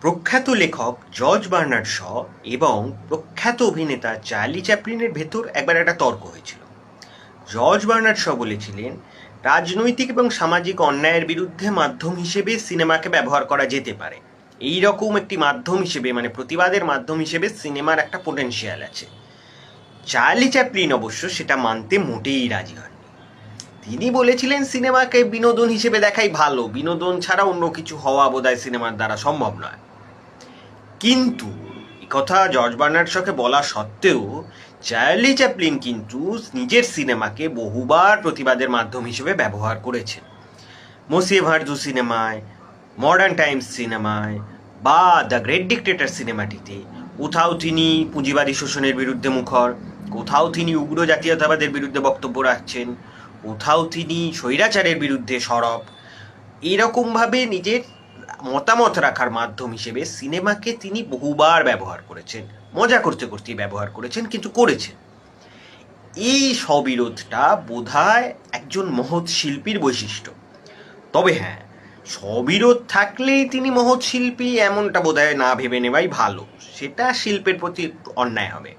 প্রখ্যাত লেখক George Bernard Shaw এবং প্রখ্যাত অভিনেতা চার্লি চ্যাপলিনের ভেতর একবার একটা তর্ক হয়েছিল। জর্জ বার্নার্ড শ বলেছিলেন, রাজনৈতিক এবং সামাজিক অন্যায়ের বিরুদ্ধে মাধ্যম হিসেবে সিনেমাকে ব্যবহার করা যেতে পারে। এই রকম একটি মাধ্যম হিসেবে মানে প্রতিবাদের মাধ্যম হিসেবে সিনেমার একটা পোটেনশিয়াল আছে। চার্লি চ্যাপলিন অবশ্য সেটা মানতে মোটেই রাজি হননি। তিনি বলেছিলেন সিনেমাকে বিনোদন হিসেবে দেখাই ভালো। বিনোদন ছাড়া অন্য কিছু হওয়া বোধহয় সিনেমার দ্বারা সম্ভব নয়। কিন্তু কথা জর্জ বার্নার্ড শকে বলা সত্ত্বেও, চার্লি চ্যাপলিন কিন্তু নিজের সিনেমাকে বহুবার প্রতিবাদের মাধ্যম হিসেবে ব্যবহার করেছেন। মোসিয়ে ভার্দু সিনেমায়, মডার্ন টাইমস সিনেমায়, বা দ্য গ্রেট ডিক্টেটার সিনেমাটিতে। কোথাও তিনি পুঁজিবাদী শোষণের বিরুদ্ধে মুখর, কোথাও তিনি উগ্র জাতীয়তাবাদের বিরুদ্ধে বক্তব্য রাখছেন। কোথাও তিনি স্বৈরাচারের বিরুদ্ধে সরব। এরকমভাবে নিজের মতামত রাখার মাধ্যম হিসেবে সিনেমাকে তিনি বহুবার ব্যবহার করেছেন। মজা করতে করতে ব্যবহার করেছেন, কিন্তু করেছেন। এই স্ববিরোধটা বোধহয় একজন মহৎ শিল্পীর বৈশিষ্ট্য। তবে হ্যাঁ স্ববিরোধ থাকলেই তিনি মহৎ শিল্পী এমনটা বোধহয় না ভেবে নেওয়াই ভালো। সেটা শিল্পের প্রতি অন্যায় হবে।